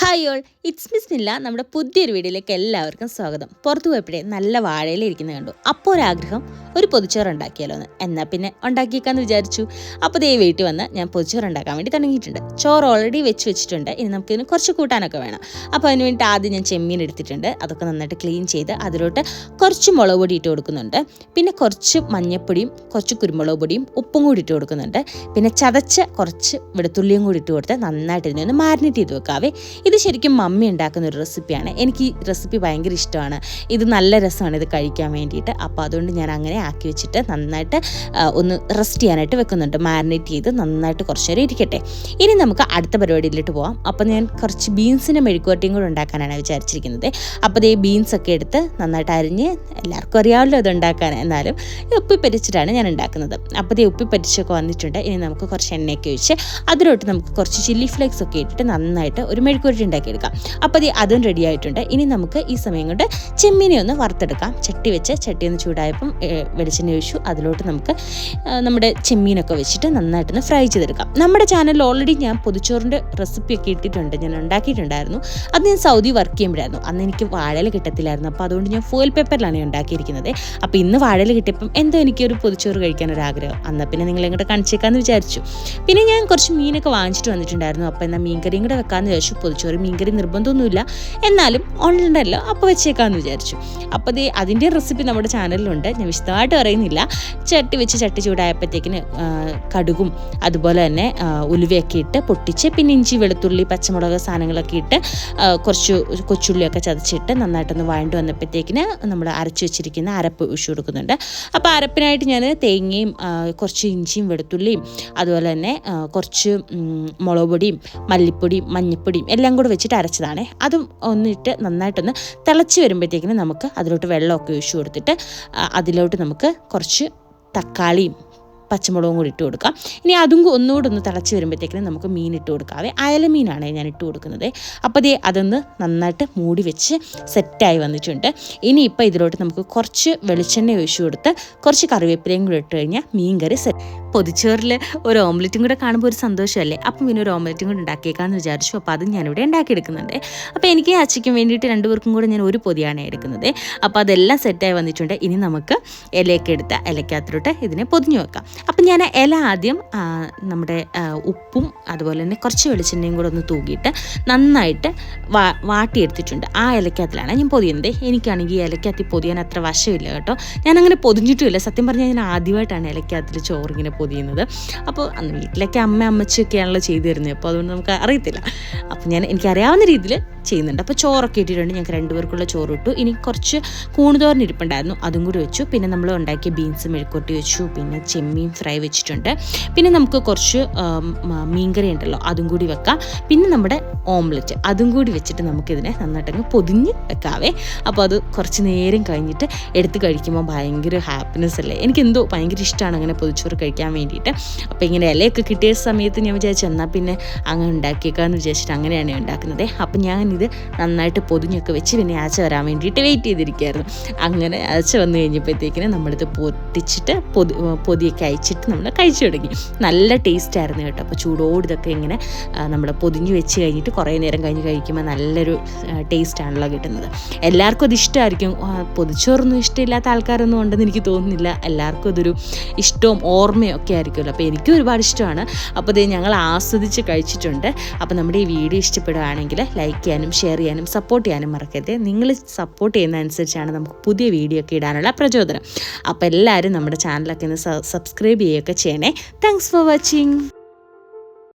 Hi all it's miss നില്ല നമ്മുടെ പുതിയൊരു വീഡിയോയിലേക്ക് എല്ലാവർക്കും സ്വാഗതം. പുറത്തു പോയപ്പോഴേ നല്ല വാഴയിൽ ഇരിക്കുന്നത് കണ്ടു. അപ്പോൾ ഒരാഗ്രഹം ഒരു പൊതിച്ചോറ് ഉണ്ടാക്കിയാലോ എന്ന്. എന്നാൽ പിന്നെ ഉണ്ടാക്കിയേക്കാന്ന് വിചാരിച്ചു. അപ്പോൾ ദേ വീട്ടിൽ വന്ന് ഞാൻ പൊതിച്ചോറ് ഉണ്ടാക്കാൻ വേണ്ടി തുടങ്ങിയിട്ടുണ്ട്. ചോറ് ഓൾറെഡി വെച്ച് വെച്ചിട്ടുണ്ട്. ഇനി നമുക്കിതിന് കുറച്ച് കൂട്ടാനൊക്കെ വേണം. അപ്പോൾ അതിന് വേണ്ടി ആദ്യം ഞാൻ ചെമ്മീൻ എടുത്തിട്ടുണ്ട്. അതൊക്കെ നന്നായിട്ട് ക്ലീൻ ചെയ്ത് അതിലോട്ട് കുറച്ച് മുളക് പൊടി ഇട്ട് കൊടുക്കുന്നുണ്ട്. പിന്നെ കുറച്ച് മഞ്ഞൾപ്പൊടിയും കുറച്ച് കുരുമുളക് പൊടിയും ഉപ്പും കൂടി ഇട്ട് കൊടുക്കുന്നുണ്ട്. പിന്നെ ചതച്ച കുറച്ച് വെളുത്തുള്ളിയും കൂടി ഇട്ട് കൊടുത്ത് നന്നായിട്ട് ഇതിനെ ഒന്ന് മാരിനേറ്റ് ചെയ്ത് വെക്കാവേ. ഇത് ശരിക്കും മമ്മി ഉണ്ടാക്കുന്ന ഒരു റെസിപ്പിയാണ്. എനിക്ക് ഈ റെസിപ്പി ഭയങ്കര ഇഷ്ടമാണ്. ഇത് നല്ല രസമാണ് ഇത് കഴിക്കാൻ വേണ്ടിയിട്ട്. അപ്പോൾ അതുകൊണ്ട് ഞാൻ അങ്ങനെ ആക്കി വെച്ചിട്ട് നന്നായിട്ട് ഒന്ന് റെസ്റ്റ് ചെയ്യാനായിട്ട് വെക്കുന്നുണ്ട്. മാരിനേറ്റ് ചെയ്ത് നന്നായിട്ട് കുറച്ച് നേരം ഇരിക്കട്ടെ. ഇനി നമുക്ക് അടുത്ത പരിപാടിയിലോട്ട് പോവാം. അപ്പോൾ ഞാൻ കുറച്ച് ബീൻസിന്റെ മെഴുക്കുവരട്ടിയും കൂടെ ഉണ്ടാക്കാനാണ് വിചാരിച്ചിരിക്കുന്നത്. അപ്പോൾ ഈ ബീൻസ് ഒക്കെ എടുത്ത് നന്നായിട്ട് അരിഞ്ഞ് എല്ലാവർക്കും അറിയാമല്ലോ ഇത് ഉണ്ടാക്കാൻ. എന്നാലും ഉപ്പി പരിച്ചിട്ടാണ് ഞാൻ ഉണ്ടാക്കുന്നത്. അപ്പോൾ ഈ ഉപ്പി പരിച്ചൊക്കെ വന്നിട്ടുണ്ട്. ഇനി നമുക്ക് കുറച്ച് എണ്ണയൊക്കെ ഒഴിച്ച് അതിലോട്ട് നമുക്ക് കുറച്ച് ചില്ലി ഫ്ലേക്സ് ഒക്കെ ഇട്ടിട്ട് നന്നായിട്ട് ഒരു മെഴുക്കുവരട്ടി ഉണ്ടാക്കിയെടുക്കാം. അപ്പോൾ അതും റെഡി ആയിട്ടുണ്ട്. ഇനി നമുക്ക് ഈ സമയം കൊണ്ട് ചെമ്മീനെ ഒന്ന് വറുത്തെടുക്കാം. ചട്ടി വെച്ച് ചട്ടി ഒന്ന് ചൂടായപ്പം വെളിച്ചെണ്ണ ഒഴിച്ചു. അതിലോട്ട് നമുക്ക് നമ്മുടെ ചെമ്മീനൊക്കെ വെച്ചിട്ട് നന്നായിട്ടൊന്ന് ഫ്രൈ ചെയ്തെടുക്കാം. നമ്മുടെ ചാനലിൽ ഓൾറെഡി ഞാൻ പൊതിച്ചോറിന്റെ റെസിപ്പിയൊക്കെ ഇട്ടിട്ടുണ്ട്. ഞാൻ ഉണ്ടാക്കിയിട്ടുണ്ടായിരുന്നു. അത് ഞാൻ സൗദി വർക്ക് ചെയ്യുമ്പോഴായിരുന്നു. അന്ന് എനിക്ക് വാഴയിൽ കിട്ടത്തില്ലായിരുന്നു. അപ്പോൾ അതുകൊണ്ട് ഞാൻ ഫോയിൽ പേപ്പറിലാണ് ഞാൻ ഉണ്ടാക്കിയിരിക്കുന്നത്. അപ്പോൾ ഇന്ന് വാഴല കിട്ടിയപ്പം എന്തോ എനിക്കൊരു പൊതിച്ചോറ് കഴിക്കാൻ ഒരു ആഗ്രഹം. അന്ന് പിന്നെ നിങ്ങൾ ഇങ്ങോട്ട് കാണിച്ചേക്കാമെന്ന് വിചാരിച്ചു. പിന്നെ ഞാൻ കുറച്ച് മീനൊക്കെ വാങ്ങിച്ചിട്ട് വന്നിട്ടുണ്ടായിരുന്നു. അപ്പോൾ എന്നാൽ മീൻകറിയും കൂടെ വെക്കാമെന്ന് വിചാരിച്ചു. പൊതിച്ചോറ് മീൻകറി നിർബന്ധമൊന്നുമില്ല. എന്നാലും ഓൺലൈനുണ്ടല്ലോ അപ്പോൾ വെച്ചേക്കാമെന്ന് വിചാരിച്ചു. അപ്പോൾ ദേ അതിന്റെ റെസിപ്പി നമ്മുടെ ചാനലിലുണ്ട് ഞാൻ വിശദമായിട്ട് പറയുന്നില്ല. ചട്ടി വെച്ച് ചട്ടി ചൂടായപ്പോഴത്തേക്കിന് കടുകും അതുപോലെ തന്നെ ഉലുവയൊക്കെ ഇട്ട് പൊട്ടിച്ച് പിന്നെ ഇഞ്ചി വെളുത്തുള്ളി പച്ചമുളക് സാധനങ്ങളൊക്കെ ഇട്ട് കുറച്ച് കൊച്ചുള്ളിയൊക്കെ ചതച്ചിട്ട് നന്നായിട്ടൊന്ന് വഴണ്ട് വന്നപ്പോഴത്തേക്കിന് നമ്മൾ അരച്ചു വെച്ചിരിക്കുന്ന അരപ്പ് ഒഴിച്ചു കൊടുക്കുന്നുണ്ട്. അപ്പോൾ അരപ്പിനായിട്ട് ഞാൻ തേങ്ങയും കുറച്ച് ഇഞ്ചിയും വെളുത്തുള്ളിയും അതുപോലെ തന്നെ കുറച്ച് മുളക് പൊടിയും മല്ലിപ്പൊടിയും മഞ്ഞൾപ്പൊടിയും എല്ലാം കൂടെ വെച്ചിട്ട് അരച്ചതാണ്. അതും ഒന്നിട്ട് നന്നായിട്ടൊന്ന് തിളച്ച് വരുമ്പോഴത്തേക്കിന് നമുക്ക് അതിലോട്ട് വെള്ളമൊക്കെ ഒഴിച്ചു കൊടുത്തിട്ട് അതിലോട്ട് നമുക്ക് കുറച്ച് തക്കാളിയും പച്ചമുളകും കൂടി ഇട്ട് കൊടുക്കാം. ഇനി അതും ഒന്നുകൂടെ ഒന്ന് തിളച്ച് വരുമ്പോഴത്തേക്കിനും നമുക്ക് മീൻ ഇട്ട് കൊടുക്കാവേ. അയല മീനാണ് ഞാൻ ഇട്ട് കൊടുക്കുന്നത്. അപ്പോൾ ദേ അതൊന്ന് നന്നായിട്ട് മൂടി വെച്ച് സെറ്റായി വന്നിട്ടുണ്ട്. ഇനി ഇപ്പോൾ ഇതിലോട്ട് നമുക്ക് കുറച്ച് വെളിച്ചെണ്ണ ഒഴിച്ചു കൊടുത്ത് കുറച്ച് കറിവേപ്പിലയും കൂടി ഇട്ട് കഴിഞ്ഞാൽ മീൻ കറി സെറ്റ് പൊതിച്ചോറിൽ ഒരു ഓംലെറ്റും കൂടെ കാണുമ്പോൾ ഒരു സന്തോഷമല്ലേ? അപ്പം പിന്നെ ഒരു ഓംലെറ്റും കൂടെ ഉണ്ടാക്കിയേക്കാന്ന് വിചാരിച്ചു. അപ്പോൾ അത് ഞാനിവിടെ ഉണ്ടാക്കിയെടുക്കുന്നുണ്ട്. അപ്പോൾ എനിക്ക് അച്ചയ്ക്കും വേണ്ടിയിട്ട് രണ്ടുപേർക്കും കൂടെ ഞാൻ ഒരു പൊതിയാണ് എടുക്കുന്നത്. അപ്പോൾ അതെല്ലാം സെറ്റായി വന്നിട്ടുണ്ട്. ഇനി നമുക്ക് ഇലയൊക്കെ എടുത്ത് ഇലക്കകത്തിലോട്ട് ഇതിനെ പൊതിഞ്ഞു വെക്കാം. അപ്പം ഞാൻ ഇല ആദ്യം നമ്മുടെ ഉപ്പും അതുപോലെ തന്നെ കുറച്ച് വെളിച്ചെണ്ണയും കൂടെ ഒന്ന് തൂക്കിയിട്ട് നന്നായിട്ട് വാ വാട്ടിയെടുത്തിട്ടുണ്ട്. ആ ഇലക്കകത്തിലാണ് ഞാൻ പൊതിയുന്നത്. എനിക്കാണെങ്കിൽ ഈ ഇലക്കകത്തിൽ പൊതിയാൻ അത്ര വശമില്ല കേട്ടോ. ഞാനങ്ങനെ പൊതിഞ്ഞിട്ടുമില്ല. സത്യം പറഞ്ഞാൽ ഞാൻ ആദ്യമായിട്ടാണ് ഇലക്കകത്തിൽ ചോറിങ്ങനെ പൊതിയുന്നത്. അപ്പോൾ അന്ന് വീട്ടിലൊക്കെ അമ്മ അമ്മച്ചൊക്കെയാണല്ലോ ചെയ്തു തരുന്നത്. അപ്പോൾ അതുകൊണ്ട് നമുക്ക് അറിയത്തില്ല. അപ്പോൾ ഞാൻ എനിക്കറിയാവുന്ന രീതിയിൽ ചെയ്യുന്നുണ്ട്. അപ്പോൾ ചോറൊക്കെ ഇട്ടിട്ടുണ്ട്. ഞങ്ങൾക്ക് രണ്ടുപേർക്കുള്ള ചോറ് ഇട്ടു. ഇനി കുറച്ച് കൂണുതോരൻ ഇരിപ്പുണ്ടായിരുന്നു. അതും കൂടി വെച്ചു. പിന്നെ നമ്മൾ ഉണ്ടാക്കിയ ബീൻസ് മെഴുക്കൊട്ടി വെച്ചു. പിന്നെ ചെമ്മീൻ ഫ്രൈ വെച്ചിട്ടുണ്ട്. പിന്നെ നമുക്ക് കുറച്ച് മീൻകറി ഉണ്ടല്ലോ. അതും കൂടി വെക്കാം. പിന്നെ നമ്മുടെ ഓംലെറ്റ് അതും കൂടി വെച്ചിട്ട് നമുക്കിതിനെ നന്നായിട്ടങ്ങ് പൊതിഞ്ഞ് വെക്കാവേ. അപ്പോൾ അത് കുറച്ച് നേരം കഴിഞ്ഞിട്ട് എടുത്ത് കഴിക്കുമ്പോൾ ഭയങ്കര ഹാപ്പിനെസ് അല്ലേ? എനിക്കെന്തോ ഭയങ്കര ഇഷ്ടമാണ് അങ്ങനെ പൊതിച്ചോറ് കഴിക്കാൻ വേണ്ടിയിട്ട്. അപ്പോൾ ഇങ്ങനെ ഇലയൊക്കെ കിട്ടിയ സമയത്ത് ഞാൻ വിചാരിച്ചു എന്നാൽ പിന്നെ അങ്ങനെ ഉണ്ടാക്കിയേക്കാന്ന് വിചാരിച്ചിട്ട് അങ്ങനെയാണ് ഞാൻ ഉണ്ടാക്കുന്നത്. അപ്പം ഞാനിത് നന്നായിട്ട് പൊതിഞ്ഞൊക്കെ വെച്ച് പിന്നെ ആച്ച വരാൻ വേണ്ടിയിട്ട് വെയിറ്റ് ചെയ്തിരിക്കുകയായിരുന്നു. അങ്ങനെ ആച്ച വന്നു കഴിഞ്ഞപ്പോഴത്തേക്കിന് നമ്മളിത് പൊട്ടിച്ചിട്ട് പൊതി പൊതിയൊക്കെ അയച്ചിട്ട് നമ്മൾ കഴിച്ചു തുടങ്ങി. നല്ല ടേസ്റ്റ് ആയിരുന്നു കേട്ടോ. അപ്പോൾ ചൂടോട് ഇതൊക്കെ ഇങ്ങനെ നമ്മൾ പൊതിഞ്ഞ് വെച്ച് കഴിഞ്ഞിട്ട് കുറേ നേരം കഴിഞ്ഞ് കഴിക്കുമ്പോൾ നല്ലൊരു ടേസ്റ്റ് ആണല്ലോ കിട്ടുന്നത്. എല്ലാവർക്കും അത് ഇഷ്ടമായിരിക്കും. പൊതിച്ചോറൊന്നും ഇഷ്ടമില്ലാത്ത ആൾക്കാരൊന്നും ഉണ്ടെന്ന് എനിക്ക് തോന്നുന്നില്ല. എല്ലാവർക്കും അതൊരു ഇഷ്ടവും ഓർമ്മയും ഒക്കെ ആയിരിക്കുമല്ലോ. അപ്പോൾ എനിക്കും ഒരുപാട് ഇഷ്ടമാണ്. അപ്പോൾ ഇത് ഞങ്ങൾ ആസ്വദിച്ച് കഴിച്ചിട്ടുണ്ട്. അപ്പോൾ നമ്മുടെ ഈ വീഡിയോ ഇഷ്ടപ്പെടുകയാണെങ്കിൽ ലൈക്ക് ചെയ്യാനും ഷെയർ ചെയ്യാനും സപ്പോർട്ട് ചെയ്യാനും മറക്കരുത്. നിങ്ങൾ സപ്പോർട്ട് ചെയ്യുന്ന അനുസരിച്ചാണ് നമുക്ക് പുതിയ വീഡിയോ ഒക്കെ ഇടാനുള്ള പ്രചോദനം. അപ്പോൾ എല്ലാവരും നമ്മുടെ ചാനലൊക്കെ ഒന്ന് സബ്സ്ക്രൈബ് ചെയ്യുകയൊക്കെ ചെയ്യണേ. Thanks for watching